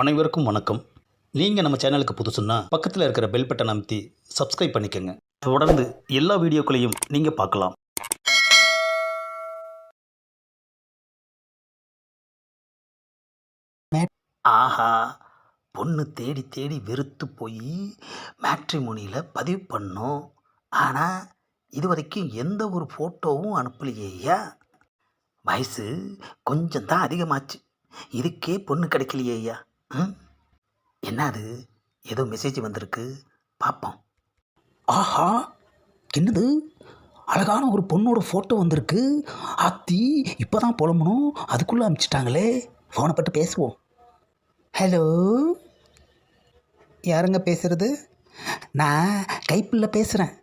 அனைவருக்கும் வணக்கம். நீங்கள் நம்ம சேனலுக்கு புதுசுன்னா பக்கத்தில் இருக்கிற பெல் பட்டன் அமைத்தி சப்ஸ்கிரைப் பண்ணிக்கோங்க. தொடர்ந்து எல்லா வீடியோக்களையும் நீங்கள் பார்க்கலாம். ஆஹா பொண்ணு தேடி தேடி வெறுத்து போய் மேட்ரிமோனியில் பதிவு பண்ணோம். ஆனால் இது வரைக்கும் எந்த ஒரு ஃபோட்டோவும் அனுப்பலையேயா? வயசு கொஞ்சம் தான் அதிகமாச்சு. இதுக்கே பொண்ணு கிடைக்கலையே ஐயா என்ன அது ஏதோ மெசேஜ் வந்திருக்கு. பார்ப்போம் ஆஹா! என்னது? அழகான ஒரு பொண்ணோட ஃபோட்டோ வந்திருக்கு. அத்தி இப்போ தான் புலம்பணும். அதுக்குள்ளே அனுப்பிச்சிட்டாங்களே ஃபோனை பட்டு பேசுவோம். ஹலோ யாருங்க பேசுகிறது நான் கைப்பிள்ள பேசுகிறேன்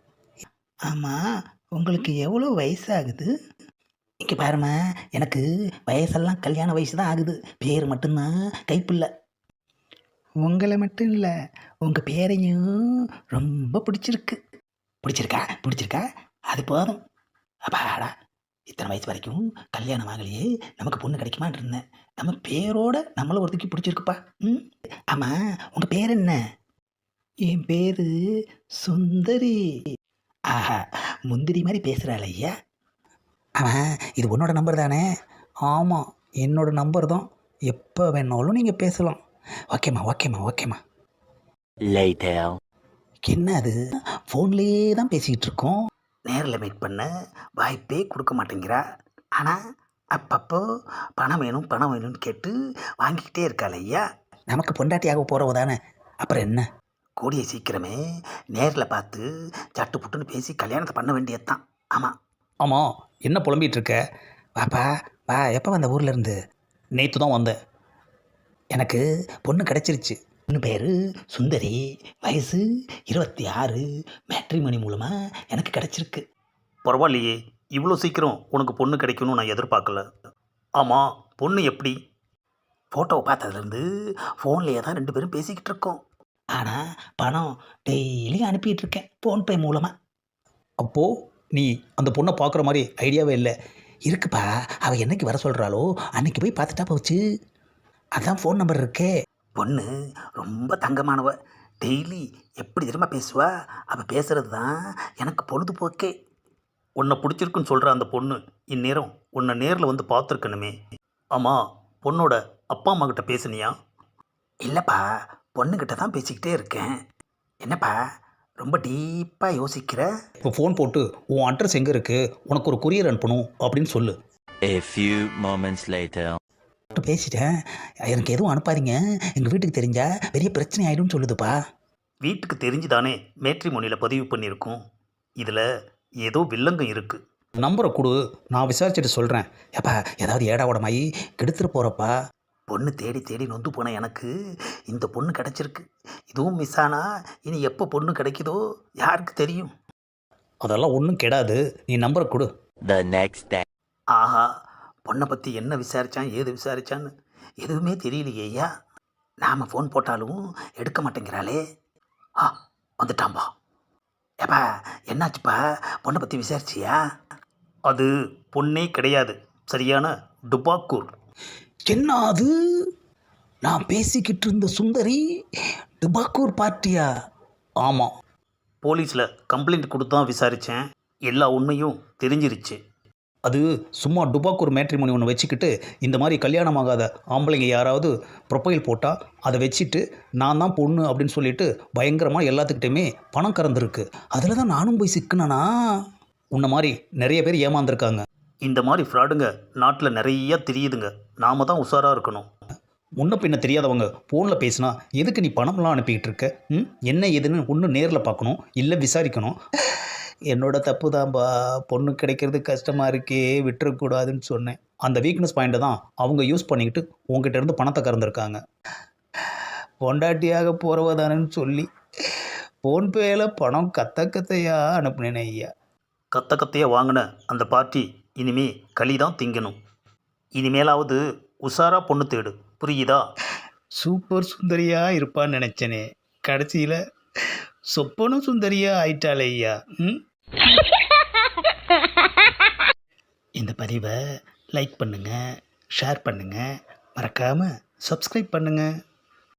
ஆமாம் உங்களுக்கு எவ்வளோ வயசாகுது? இங்கே பாருமா எனக்கு வயசெல்லாம் கல்யாண வயசு தான் ஆகுது. பேர் மட்டும்தான் கைப்பில்லை உங்களை மட்டும் இல்லை உங்கள் பேரையும் ரொம்ப பிடிச்சிருக்கு. பிடிச்சிருக்கா? பிடிச்சிருக்கா? அது போதும். அப்பாடா இத்தனை வயசு வரைக்கும் கல்யாணம் ஆகலையே. நமக்கு பொண்ணு கிடைக்குமான்னு இருந்தேன். நம்ம பேரோட நம்மளை ஒருத்திக்கு பிடிச்சிருக்குப்பா. ம்? ஆமாம் உங்கள் பேர் என்ன? என் பேர் சுந்தரி. ஆஹா முந்திரி மாதிரி பேசுகிறாள் ஐயா. ஆமாம் இது உன்னோட நம்பர் தானே? ஆமாம் என்னோடய நம்பர் தான். எப்போ வேணாலும் நீங்கள் பேசலாம். ஓகேம்மா ஓகேம்மா ஓகேம்மா. Later. என்ன அது ஃபோன்லேயே தான் பேசிக்கிட்டு இருக்கோம் நேரில் மீட் பண்ண வாய்ப்பே கொடுக்க மாட்டேங்கிறா. ஆனால் அப்பப்போ பணம் வேணும் பணம் வேணும்னு கேட்டு வாங்கிக்கிட்டே இருக்காள் ஐயா. நமக்கு பொண்டாட்டியாக போகிறவ தானே. அப்புறம் என்ன? கூடிய சீக்கிரமே நேரில் பார்த்து சட்டு புட்டுன்னு பேசி கல்யாணத்தை பண்ண வேண்டியது தான் ஆமாம் ஆமாம் என்ன புலம்பிகிட்டு இருக்க? வாப்பா வா எப்போ வந்த ஊர்ல இருந்து? நேற்று தான் வந்தேன். எனக்கு பொண்ணு கிடச்சிருச்சு. பொண்ணு பேர் சுந்தரி. வயசு இருபத்தி ஆறு. மேட்ரிமணி மூலமாக எனக்கு கிடச்சிருக்கு. பரவாயில்லையே. இவ்வளோ சீக்கிரம் உனக்கு பொண்ணு கிடைக்கணும்னு நான் எதிர்பார்க்கல. ஆமாம் பொண்ணு எப்படி? ஃபோட்டோவை பார்த்ததுலேருந்து ஃபோன்லேயே தான் ரெண்டு பேரும் பேசிக்கிட்டு இருக்கோம். ஆனால் பணம் டெய்லி அனுப்பிட்டு இருக்கேன் ஃபோன்பே மூலமாக அப்போது நீ அந்த பொண்ணை பார்க்குற மாதிரி ஐடியாவே இல்லை. இருக்குப்பா அவள் என்னைக்கு வர சொல்கிறாளோ அன்னைக்கு போய் பார்த்துட்டா போச்சு. அதான் ஃபோன் நம்பர் இருக்கே. பொண்ணு ரொம்ப தங்கமானவ. டெய்லி எப்படி தெரியுமா பேசுவா? அவள் பேசுகிறது தான் எனக்கு பொழுதுபோக்கே. உன்னை பிடிச்சிருக்குன்னு சொல்கிற அந்த பொண்ணு இந்நேரம் உன்னை நேரில் வந்து பார்த்துருக்கணுமே. ஆமாம் பொண்ணோட அப்பா அம்மா கிட்ட பேசுனியா? இல்லைப்பா பொண்ணுக்கிட்ட தான் பேசிக்கிட்டே இருக்கேன். என்னப்பா ரொம்ப டீப்பாக யோசிக்கிற? இப்போ ஃபோன் போட்டு உன் அட்ரஸ் எங்கே இருக்குது உனக்கு ஒரு கொரியர் அனுப்பணும் அப்படின்னு சொல்லு. A few moments later. பேசிட்டேன். எனக்கு எதுவும் அனுப்பாதீங்க. எங்கள் வீட்டுக்கு தெரிஞ்சா பெரிய பிரச்சனை ஆகிடும்னு சொல்லுதுப்பா. வீட்டுக்கு தெரிஞ்சு தானே மேட்ரிமோனியில் பதிவு பண்ணியிருக்கோம். இதில் ஏதோ வில்லங்கம் இருக்குது நம்பரை கொடு. நான் விசாரிச்சுட்டு சொல்கிறேன் ஏப்பா ஏதாவது ஏடா உடமாயி கெடுத்துட்டு போகிறப்பா பொண்ணு தேடி தேடி நொந்து போன எனக்கு. இந்த பொண்ணு கிடச்சிருக்கு. இதுவும் மிஸ் ஆனா இனி எப்போ பொண்ணு கிடைக்குதோ யாருக்கு தெரியும்? அதெல்லாம் ஒன்றும் கெடாது. நீ நம்பரை கொடு. The next day. பொண்ணை பற்றி என்ன விசாரிச்சான் ஏது விசாரிச்சான்னு எதுவுமே தெரியலையேயா நாம் ஃபோன் போட்டாலும் எடுக்க மாட்டேங்கிறாளே. ஆ வந்துட்டாம்பா ஏப்பா என்னாச்சுப்பா? பொண்ணை பற்றி விசாரிச்சியா? அது பொண்ணே கிடையாது. சரியான டுபாக்கூர். என்ன அது? நான் பேசிக்கிட்டு இருந்த சுந்தரி டுபாக்கூர் பார்ட்டியா? ஆமாம் போலீஸில் கம்ப்ளைண்ட் கொடுத்து தான் விசாரித்தேன் எல்லா உண்மையும் தெரிஞ்சிருச்சு. அது சும்மா டுபாக்கூர் மேட்ரிமோனி ஒன்று வச்சுக்கிட்டு இந்த மாதிரி கல்யாணம் ஆகாத ஆம்பளைங்க யாராவது ப்ரொஃபைல் போட்டால் அதை வச்சுட்டு நான் தான் பொண்ணு அப்படின்னு சொல்லிட்டு பயங்கரமாக எல்லாத்துக்கிட்டையுமே பணம் கறந்துருக்கு. அதில் தான் நானும் போய் சிக்கினேனா? உன்ன மாதிரி நிறைய பேர் ஏமாந்துருக்காங்க. இந்த மாதிரி ஃப்ராடுங்க நாட்டில் நிறைய தெரியுதுங்க. நாம தான் உஷாராக இருக்கணும். முன்ன பின்ன தெரியாதவங்க ஃபோனில் பேசினா எதுக்கு நீ பணம்லாம் அனுப்பிக்கிட்டு இருக்க? ம்? என்ன ஏதுன்னு ஒன்று நேரில் பார்க்கணும் இல்லை விசாரிக்கணும். என்னோட தப்பு தான்பா பொண்ணு கிடைக்கிறது கஷ்டமாக இருக்கே விட்டுறக்கூடாதுன்னு சொன்னேன். அந்த வீக்னஸ் பாயிண்ட்டை தான் அவங்க யூஸ் பண்ணிக்கிட்டு உங்ககிட்ட இருந்து பணத்தை கறந்துருக்காங்க. பொண்டாட்டியாக போகிறவ தானேன்னு சொல்லி ஃபோன்பேயில் பணம் கத்த கத்தையாக அனுப்புனேன் ஐயா. கத்த கத்தையாக வாங்கின அந்த பார்ட்டி இனிமே களி தான் திங்கணும். இனிமேலாவது உஷாரா பொண்ணு தேடு. புரியுதா? சூப்பர் சுந்தரியா இருப்பான்னு நினச்சனே. கடைசியில் சொப்பனும் சுந்தரியா ஆயிட்டாளே ஐயா ம்? இந்த பதிவை லைக் பண்ணுங்கள் ஷேர் பண்ணுங்கள் மறக்காமல் சப்ஸ்கிரைப் பண்ணுங்கள்